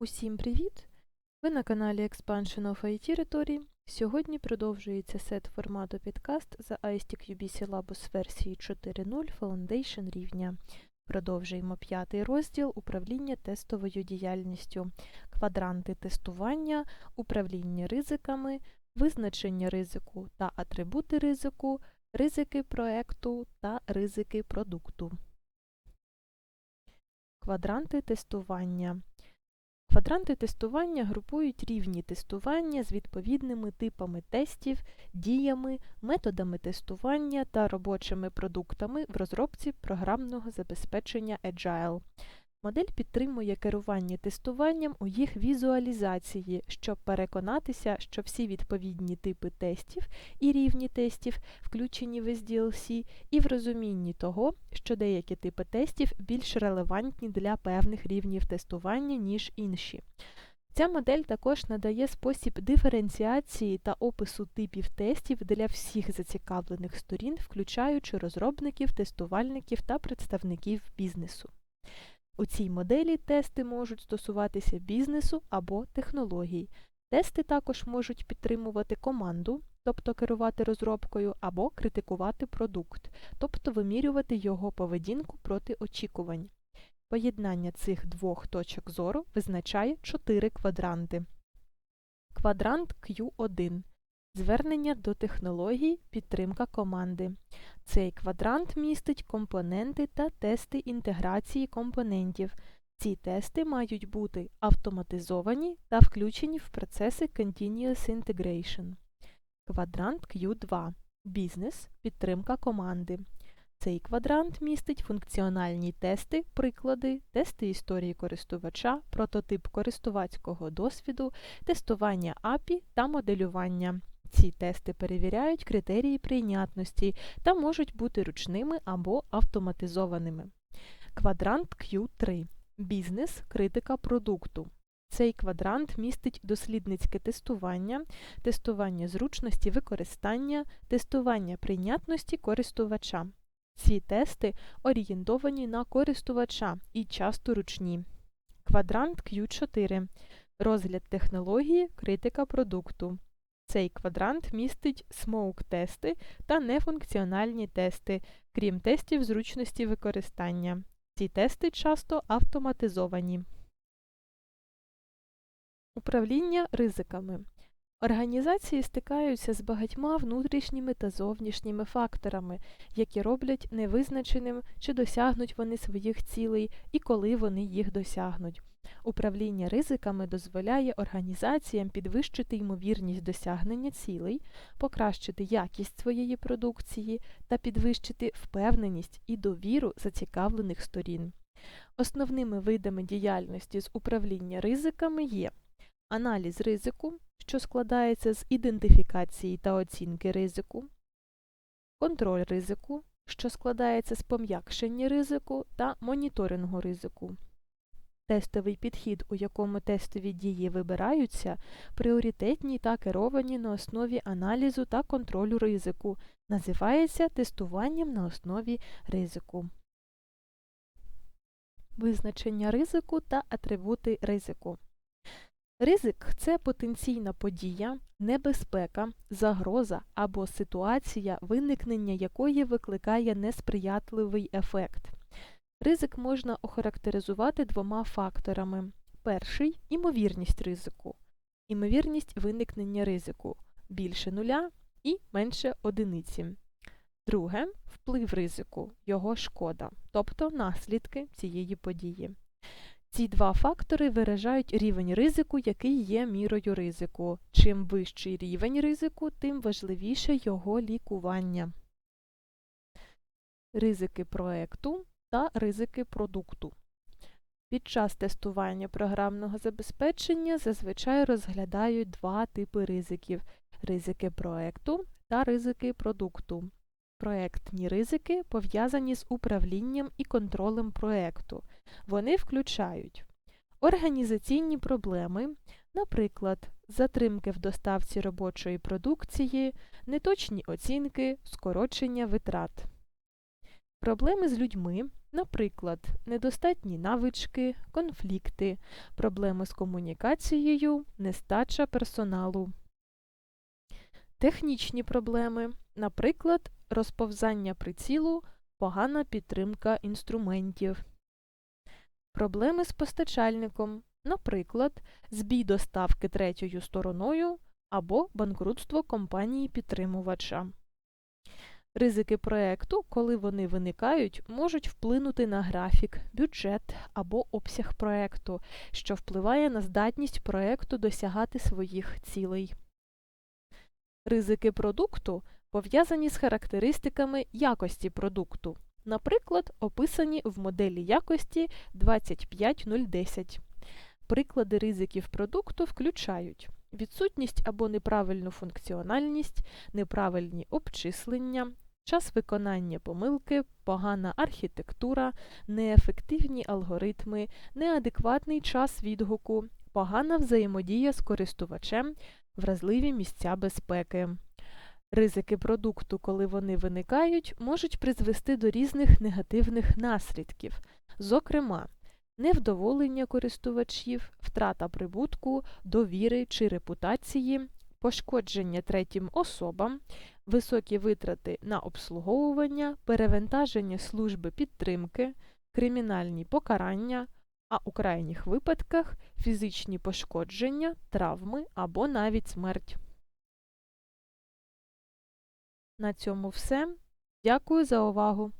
Усім привіт! Ви на каналі Expansion of IT Rhetoric. Сьогодні продовжується сет формату підкаст за ISTIC UB Syllabus версії 4.0 Foundation рівня. Продовжуємо п'ятий розділ управління тестовою діяльністю, квадранти тестування, управління ризиками, визначення ризику та атрибути ризику, ризики проекту та ризики продукту. Квадранти тестування. Квадранти тестування групують рівні тестування з відповідними типами тестів, діями, методами тестування та робочими продуктами в розробці програмного забезпечення Agile. Модель підтримує керування тестуванням у їх візуалізації, щоб переконатися, що всі відповідні типи тестів і рівні тестів включені в SDLC, і в розумінні того, що деякі типи тестів більш релевантні для певних рівнів тестування, ніж інші. Ця модель також надає спосіб диференціації та опису типів тестів для всіх зацікавлених сторін, включаючи розробників, тестувальників та представників бізнесу. У цій моделі тести можуть стосуватися бізнесу або технологій. Тести також можуть підтримувати команду, тобто керувати розробкою, або критикувати продукт, тобто вимірювати його поведінку проти очікувань. Поєднання цих двох точок зору визначає чотири квадранти. Квадрант Q1 Звернення до технологій, підтримка команди. Цей квадрант містить компоненти та тести інтеграції компонентів. Ці тести мають бути автоматизовані та включені в процеси Continuous Integration. Квадрант Q2 Бізнес, підтримка команди. Цей квадрант містить функціональні тести, приклади, тести історії користувача, прототип користувацького досвіду, тестування API та моделювання. Ці тести перевіряють критерії прийнятності та можуть бути ручними або автоматизованими. Квадрант Q3 Бізнес, критика продукту. Цей квадрант містить дослідницьке тестування, тестування зручності використання, тестування прийнятності користувача. Ці тести орієнтовані на користувача і часто ручні. Квадрант Q4 Розгляд технології, критика продукту. Цей квадрант містить смоук-тести та нефункціональні тести, крім тестів зручності використання. Ці тести часто автоматизовані. Управління ризиками. Організації стикаються з багатьма внутрішніми та зовнішніми факторами, які роблять невизначеним, чи досягнуть вони своїх цілей і коли вони їх досягнуть. Управління ризиками дозволяє організаціям підвищити ймовірність досягнення цілей, покращити якість своєї продукції та підвищити впевненість і довіру зацікавлених сторін. Основними видами діяльності з управління ризиками є аналіз ризику, що складається з ідентифікації та оцінки ризику, контроль ризику, що складається з пом'якшення ризику та моніторингу ризику. Тестовий підхід, у якому тестові дії вибираються, пріоритетні та керовані на основі аналізу та контролю ризику, називається тестуванням на основі ризику. Визначення ризику та атрибути ризику. Ризик це потенційна подія, небезпека, загроза або ситуація, виникнення якої викликає несприятливий ефект. Ризик можна охарактеризувати двома факторами. Перший імовірність ризику. Імовірність виникнення ризику більше нуля і менше одиниці. Друге вплив ризику, його шкода, тобто наслідки цієї події. Ці два фактори виражають рівень ризику, який є мірою ризику. Чим вищий рівень ризику, тим важливіше його лікування. Ризики проекту та ризики продукту. Під час тестування програмного забезпечення зазвичай розглядають два типи ризиків ризики проекту та ризики продукту. Проектні ризики пов'язані з управлінням і контролем проекту. Вони включають організаційні проблеми, наприклад, затримки в доставці робочої продукції, неточні оцінки, скорочення витрат. Проблеми з людьми, наприклад, недостатні навички, конфлікти, проблеми з комунікацією, нестача персоналу. Технічні проблеми, наприклад, розповзання прицілу, погана підтримка інструментів. Проблеми з постачальником, наприклад, збій доставки третьою стороною або банкрутство компанії-підтримувача. Ризики проекту, коли вони виникають, можуть вплинути на графік, бюджет або обсяг проекту, що впливає на здатність проекту досягати своїх цілей. Ризики продукту пов'язані з характеристиками якості продукту, наприклад, описані в моделі якості 25010. Приклади ризиків продукту включають відсутність або неправильну функціональність, неправильні обчислення, час виконання помилки, погана архітектура, неефективні алгоритми, неадекватний час відгуку, погана взаємодія з користувачем, вразливі місця безпеки. Ризики продукту, коли вони виникають, можуть призвести до різних негативних наслідків, зокрема, невдоволення користувачів, втрата прибутку, довіри чи репутації, пошкодження третім особам, високі витрати на обслуговування, перевантаження служби підтримки, кримінальні покарання, а у крайніх випадках фізичні пошкодження, травми або навіть смерть. На цьому все. Дякую за увагу!